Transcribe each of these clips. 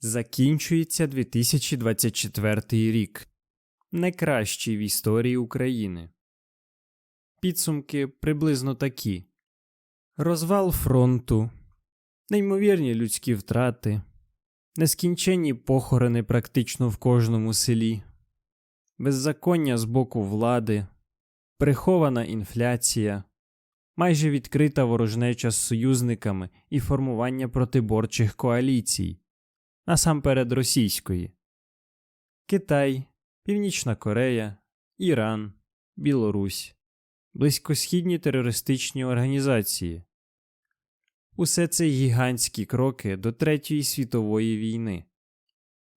Закінчується 2024 рік. Найкращий в історії України. Підсумки приблизно такі: розвал фронту, неймовірні людські втрати, нескінченні похорони практично в кожному селі, беззаконня з боку влади, прихована інфляція, майже відкрита ворожнеча з союзниками і формування протиборчих коаліцій, насамперед російської, Китай, Північна Корея, Іран, Білорусь, близькосхідні терористичні організації. Усе це гігантські кроки до Третьої світової війни.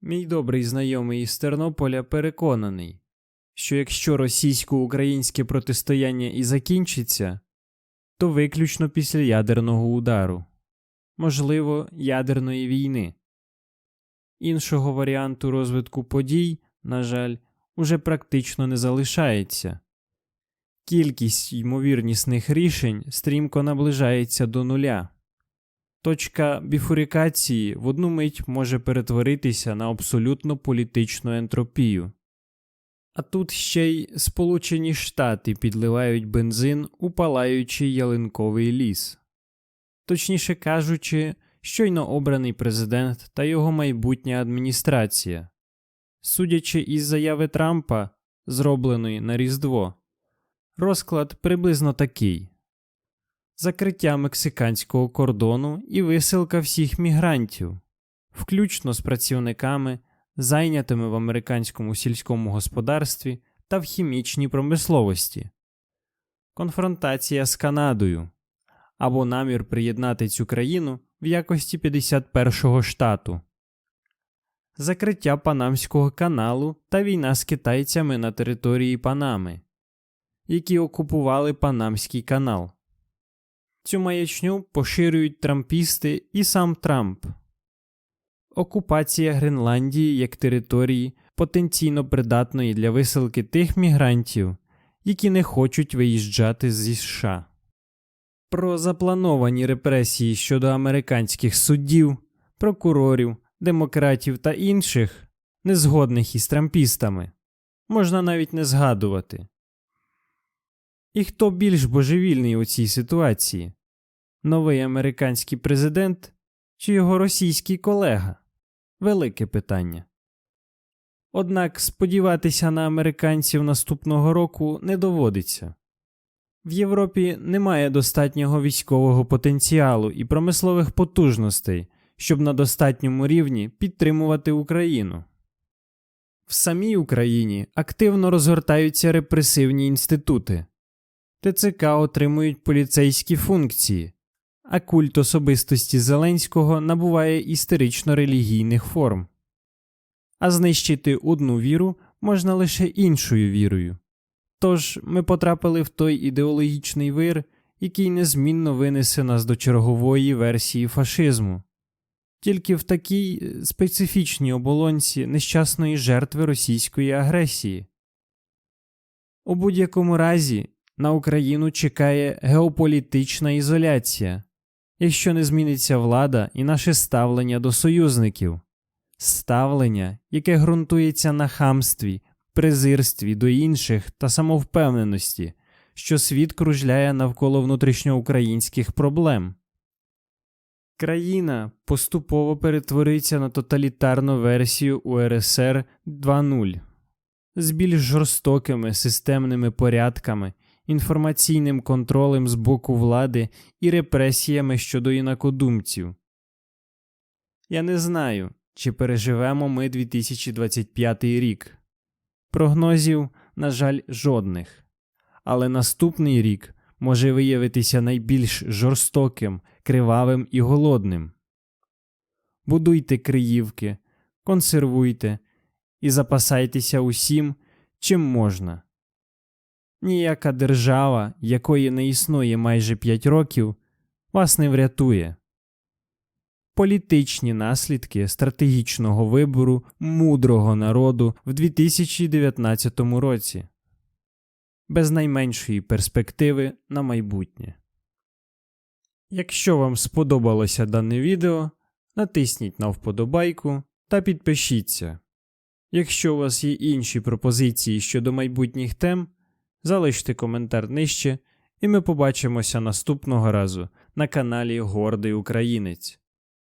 Мій добрий знайомий із Тернополя переконаний, що якщо російсько-українське протистояння і закінчиться, то виключно після ядерного удару, можливо, ядерної війни. Іншого варіанту розвитку подій, на жаль, уже практично не залишається. Кількість ймовірнісних рішень стрімко наближається до нуля. Точка біфурикації в одну мить може перетворитися на абсолютно політичну ентропію. А тут ще й Сполучені Штати підливають бензин у палаючий ялинковий ліс. Точніше кажучи, щойно обраний президент та його майбутня адміністрація. Судячи із заяви Трампа, зробленої на Різдво, розклад приблизно такий: закриття мексиканського кордону і висилка всіх мігрантів, включно з працівниками, зайнятими в американському сільському господарстві та в хімічній промисловості, конфронтація з Канадою або намір приєднати цю країну в якості 51-го штату, закриття Панамського каналу та війна з китайцями на території Панами, які окупували Панамський канал. Цю маячню поширюють трампісти і сам Трамп. Окупація Гренландії як території потенційно придатної для висилки тих мігрантів, які не хочуть виїжджати зі США. Про заплановані репресії щодо американських суддів, прокурорів, демократів та інших, незгодних із трампістами, можна навіть не згадувати. І хто більш божевільний у цій ситуації? Новий американський президент чи його російський колега? Велике питання. Однак сподіватися на американців наступного року не доводиться. В Європі немає достатнього військового потенціалу і промислових потужностей, щоб на достатньому рівні підтримувати Україну. В самій Україні активно розгортаються репресивні інститути. ТЦК отримують поліцейські функції, а культ особистості Зеленського набуває істерично-релігійних форм. А знищити одну віру можна лише іншою вірою. Тож ми потрапили в той ідеологічний вир, який незмінно винесе нас до чергової версії фашизму, тільки в такій е, специфічній оболонці нещасної жертви російської агресії. У будь-якому разі на Україну чекає геополітична ізоляція, якщо не зміниться влада і наше ставлення до союзників, ставлення, яке ґрунтується на хамстві, презирстві до інших та самовпевненості, що світ кружляє навколо внутрішньоукраїнських проблем. Країна поступово перетвориться на тоталітарну версію УРСР 2.0 з більш жорстокими системними порядками, інформаційним контролем з боку влади і репресіями щодо інакодумців. Я не знаю, чи переживемо ми 2025 рік. Прогнозів, на жаль, жодних. Але наступний рік може виявитися найбільш жорстоким, кривавим і голодним. Будуйте криївки, консервуйте і запасайтеся усім, чим можна. Ніяка держава, якої не існує майже 5 років, вас не врятує. Політичні наслідки стратегічного вибору мудрого народу в 2019 році без найменшої перспективи на майбутнє. Якщо вам сподобалося дане відео, натисніть на вподобайку та підпишіться. Якщо у вас є інші пропозиції щодо майбутніх тем, залиште коментар нижче, і ми побачимося наступного разу на каналі Гордий Українець.